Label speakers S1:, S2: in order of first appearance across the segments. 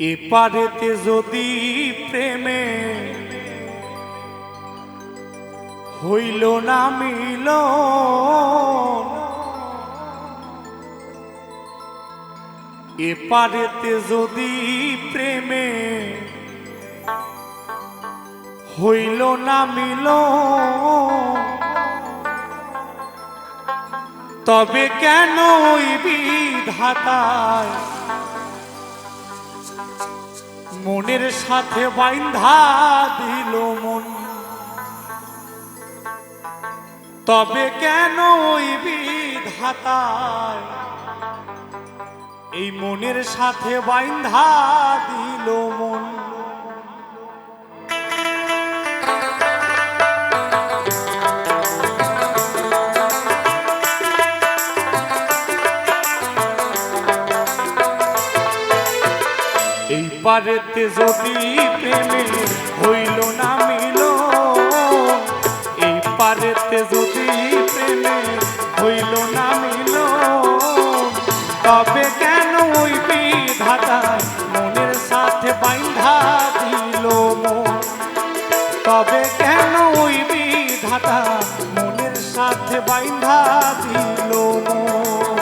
S1: এপারেতে যদি প্রেমে হইল না মিল এপারেতে যদি প্রেমে হইল না মিল, তবে কেন ওই বিধাতায় মনের সাথে বাইন্ধা দিল মন। তবে কেন ওই বিধাতায় এই মনের সাথে বাইন্ধা দিল মন? পারেতে যদি প্রেমে হইল না মিল এই পারেতে যদি প্রেমে হইল না মিল, তবে কেন ওই বিধাতা মনের সাথে বাইন্ধা দিল তবে কেন ওই বিধাতা মনের সাথে বাইন্ধা দিল মন?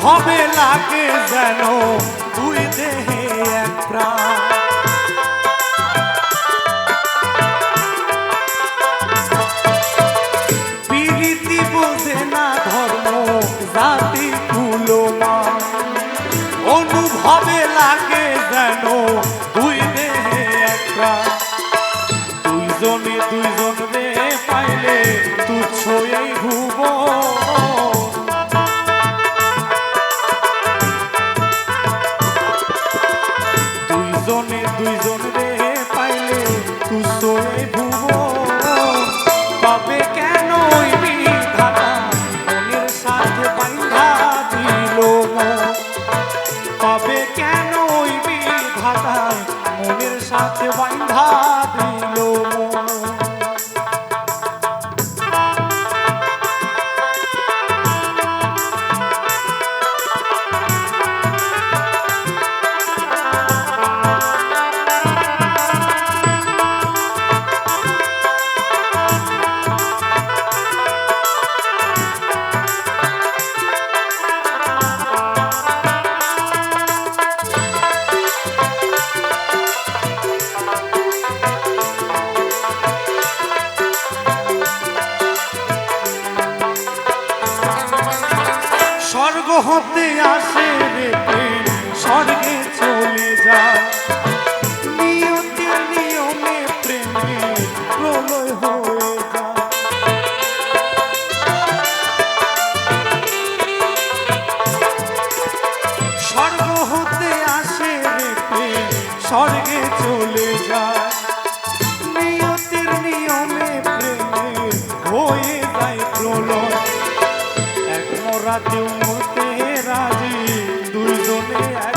S1: অনুভবে লাগে যেন দুই দেহে এক প্রাণ। পিরিতি বোঝে না ধর্ম, জাতি কুলমা অনুভবে লাগে যেন দুই দেহে এক প্রাণ। দুইজনে দুইজন স্বর্গ হতে আসে রে প্রেম, স্বর্গে চলে যায় স্বর্গে চলে সেবা দেব মোতে রাজি দুইজনে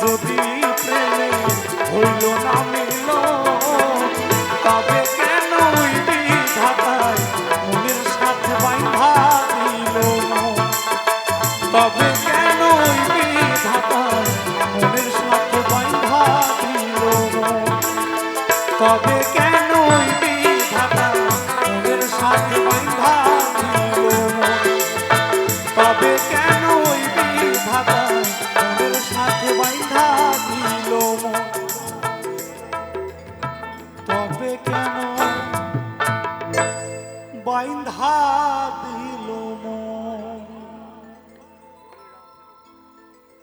S1: যদি প্রেমে হইল না মিল তবে কেন ওই বিধাতায় মনের সাথে বাইন্ধা দিল তবে কেন ওই বিধাতায় মনের সাথে বাইন্ধা দিল তবে কেন ওই বিধাতা মনের সাথে বাইন্ধা হবে কেন? বাইন্ধা